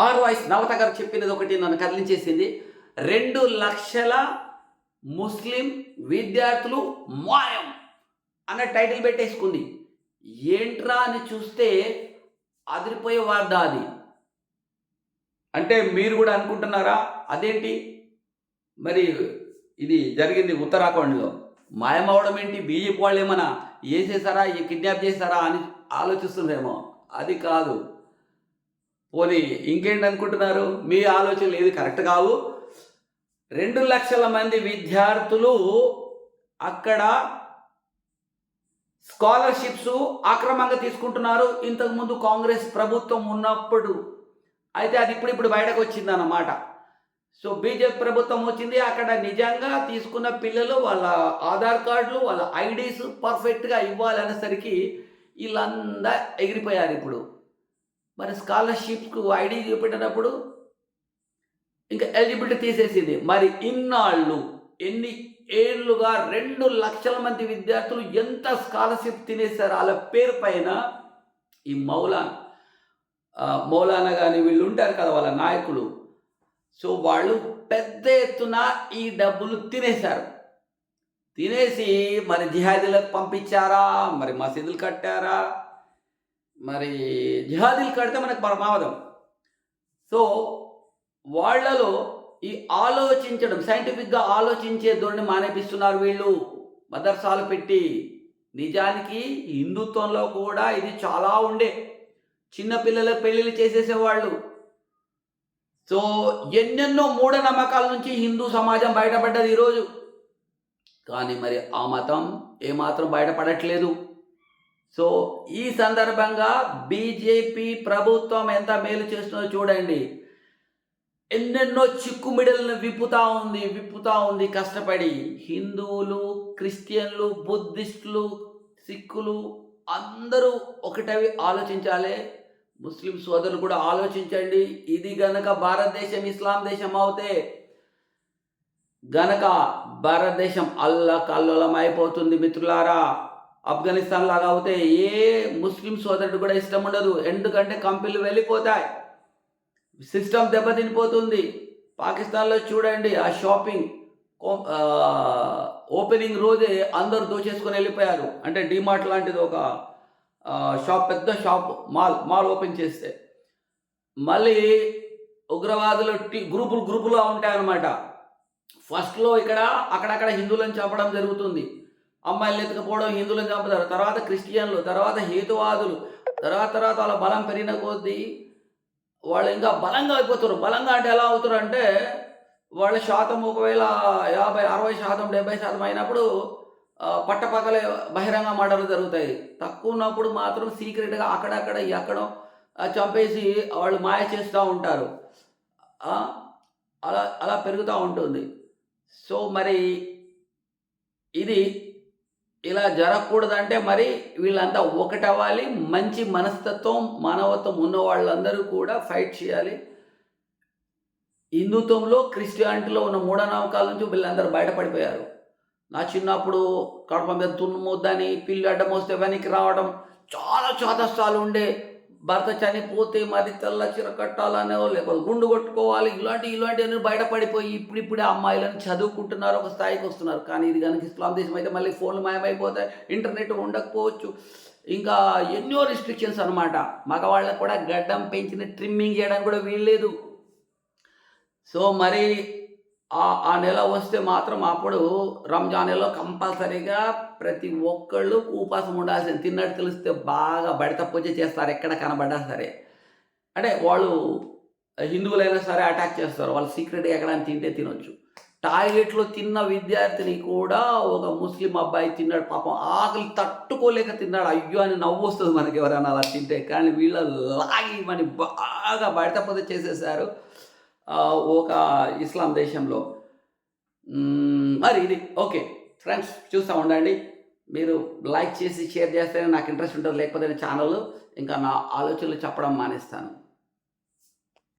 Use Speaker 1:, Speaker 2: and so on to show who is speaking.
Speaker 1: Are voice నవత గారు చెప్పినది ఒకటి నన్ను కదిలించేసింది. రెండు లక్షల ముస్లిం విద్యార్థులు మాయం అన్న టైటిల్ పెట్టేసుకుంది. ఏంట్రా అని చూస్తే అదిరిపోయే వార్త అది. అంటే మీరు కూడా అనుకుంటున్నారా? అదేంటి? మరి ఇది జరిగింది ఉత్తరాఖండ్లో. మాయమవడం ఏంటి? బీజేపీ వాళ్ళు ఏమన్నా వేసేసారా ఈ కిడ్నాప్ చేశారా అని ఆలోచిస్తుందేమో. అది కాదు. పోనీ ఇంకేంటి అనుకుంటున్నారు మీ ఆలోచనలు ఏది కరెక్ట్ కావు? రెండు లక్షల మంది విద్యార్థులు అక్కడ స్కాలర్షిప్స్ అక్రమంగా తీసుకుంటున్నారు. ఇంతకుముందు కాంగ్రెస్ ప్రభుత్వం ఉన్నప్పుడు. అయితే అది ఇప్పుడు ఇప్పుడు బయటకు వచ్చింది అన్నమాట సో బీజేపీ ప్రభుత్వం వచ్చింది. అక్కడ నిజంగా తీసుకున్న పిల్లలు వాళ్ళ ఆధార్ కార్డులు వాళ్ళ ఐడీస్ పర్ఫెక్ట్గా ఇవ్వాలనేసరికి వీళ్ళందా ఎగిరిపోయారు ఇప్పుడు. మరి స్కాలర్షిప్కు ఐడి చూపెట్టినప్పుడు ఇంకా ఎలిజిబిలిటీ తీసేసింది. మరి ఇన్నాళ్ళు ఎన్ని ఏళ్ళుగా రెండు లక్షల మంది విద్యార్థులు ఎంత స్కాలర్షిప్ తినేశారు వాళ్ళ పేరు పైన ఈ మౌలాన్ మౌలాన మౌలానా కానీ వీళ్ళు ఉంటారు కదా వాళ్ళ నాయకులు. సో వాళ్ళు పెద్ద ఎత్తున ఈ డబ్బులు తినేశారు. తినేసి మరి జిహాదీలకు పంపించారా? మరి మసీదులు కట్టారా? మరి జిహాదీలు కడితే మనకు పరమావధం. సో వాళ్ళలో ఈ ఆలోచించడం సైంటిఫిక్గా ఆలోచించే ధోరణి మానేపిస్తున్నారు వీళ్ళు. మదర్సాలు పెట్టి. నిజానికి హిందుత్వంలో కూడా ఇది చాలా ఉండే. చిన్నపిల్లల పెళ్ళిళ్ళు చేసేసేవాళ్ళు. సో ఎన్నెన్నో మూఢనమ్మకాల నుంచి హిందూ సమాజం బయటపడ్డది ఈరోజు. కానీ మరి ఆ మతం ఏమాత్రం బయటపడట్లేదు. సో ఈ సందర్భంగా బీజేపీ ప్రభుత్వం ఎంత మేలు చేస్తుందో చూడండి. ఎన్నెన్నో చిక్కుమిడలను విప్పుతా ఉంది విప్పుతా ఉంది కష్టపడి. హిందువులు క్రిస్టియన్లు బుద్ధిస్టులు సిక్కులు అందరూ ఒకటవి ఆలోచించాలి. ముస్లిం సోదరులు కూడా ఆలోచించండి. ఇది గనక భారతదేశం ఇస్లాం దేశం అవుతే గనక భారతదేశం అల్ల కల్లోలం అయిపోతుంది మిత్రులారా. ఆఫ్ఘనిస్తాన్ లాగా అవుతే ఏ ముస్లిం సోదరుడు కూడా ఇష్టం ఉండదు. ఎందుకంటే కంపెనీలు వెళ్ళిపోతాయి. సిస్టమ్ దెబ్బతినిపోతుంది. పాకిస్తాన్లో చూడండి ఆ షాపింగ్. ఓపెనింగ్ రోజే అందరూ దోచేసుకొని వెళ్ళిపోయారు. అంటే డిమార్ట్ లాంటిది ఒక షాప్ పెద్ద షాప్ మాల్ మాల్ ఓపెన్ చేస్తే. మళ్ళీ ఉగ్రవాదులు టీ గ్రూపులు గ్రూపులో ఉంటాయన్నమాట. ఫస్ట్లో ఇక్కడ అక్కడక్కడ హిందువులను చంపడం జరుగుతుంది. అమ్మాయిలు ఎత్తుకపోవడం హిందువులను చంపుతారు. తర్వాత క్రిస్టియన్లు తర్వాత హేతువాదులు తర్వాత తర్వాత వాళ్ళ బలం పెరిగిన కొద్దీ వాళ్ళు ఇంకా బలంగా అయిపోతారు. బలంగా అంటే ఎలా అవుతారు అంటే వాళ్ళ శాతం ఒకవేళ యాభై అరవై శాతం డెబ్బై శాతం అయినప్పుడు పట్టపక్కలే బహిరంగ మాటలు జరుగుతాయి. తక్కువ ఉన్నప్పుడు మాత్రం సీక్రెట్గా అక్కడక్కడ ఎక్కడో చంపేసి వాళ్ళు మాయ చేస్తూ ఉంటారు. అలా అలా పెరుగుతూ ఉంటుంది. సో మరి ఇది ఇలా జరగకూడదంటే మరి వీళ్ళంతా ఒకటవ్వాలి. మంచి మనస్తత్వం మానవత్వం ఉన్న వాళ్ళందరూ కూడా ఫైట్ చేయాలి. హిందుత్వంలో క్రిస్టియానిటీలో ఉన్న మూఢనమ్మకాల నుంచి వీళ్ళందరూ బయటపడిపోయారు. నా చిన్నప్పుడు కడప మీద తున్ను ముద్దని పిల్లి అడ్డం వస్తే వెనక్కి రావడం చాలా చాదస్తాలు ఉండే భర్త చనిపోతే మరి తెల్ల చీర కట్టాలనే లేకపోతే గుండు కొట్టుకోవాలి. ఇలాంటి ఇలాంటివన్నీ బయటపడిపోయి ఇప్పుడిప్పుడే అమ్మాయిలను చదువుకుంటున్నారు ఒక స్థాయికి వస్తున్నారు. కానీ ఇది కనుక ఇస్లాం దేశం అయితే మళ్ళీ ఫోన్లు మాయమైపోతాయి ఇంటర్నెట్ ఉండకపోవచ్చు. ఇంకా ఎన్నో రిస్ట్రిక్షన్స్ అనమాట మగవాళ్ళకు కూడా గడ్డం పెంచిన ట్రిమ్మింగ్ చేయడానికి కూడా వీల్లేదు. సో మరి ఆ ఆ నెల వస్తే మాత్రం అప్పుడు రంజాన్ నెలలో కంపల్సరీగా ప్రతి ఒక్కళ్ళు ఉపాసం ఉండాల్సింది. తిన్నట్టు తెలిస్తే బాగా బడత పూజ చేస్తారు. ఎక్కడ కనబడ్డా సరే. అంటే వాళ్ళు హిందువులైనా సరే అటాక్ చేస్తారు. వాళ్ళు సీక్రెట్గా ఎక్కడైనా తింటే తినొచ్చు. టాయిలెట్లో తిన్న విద్యార్థిని కూడా ఒక ముస్లిం అబ్బాయి తిన్నాడు పాపం. ఆకలి తట్టుకోలేక తిన్నాడు. అయ్యో అని నవ్వు వస్తుంది మనకి ఎవరైనా అలా తింటే. కానీ వీళ్ళ లాగి మని బాగా బయట పూజ చేసేసారు ఒక ఇస్లాం దేశంలో. మరి ఇది ఓకే. ఫ్రెండ్స్ చూస్తూ ఉండండి. మీరు లైక్ చేసి షేర్ చేస్తేనే నాకు ఇంట్రెస్ట్ ఉంటుంది. లేకపోతే ఛానల్ ఇంకా నా ఆలోచనలు చెప్పడం మానేస్తాను.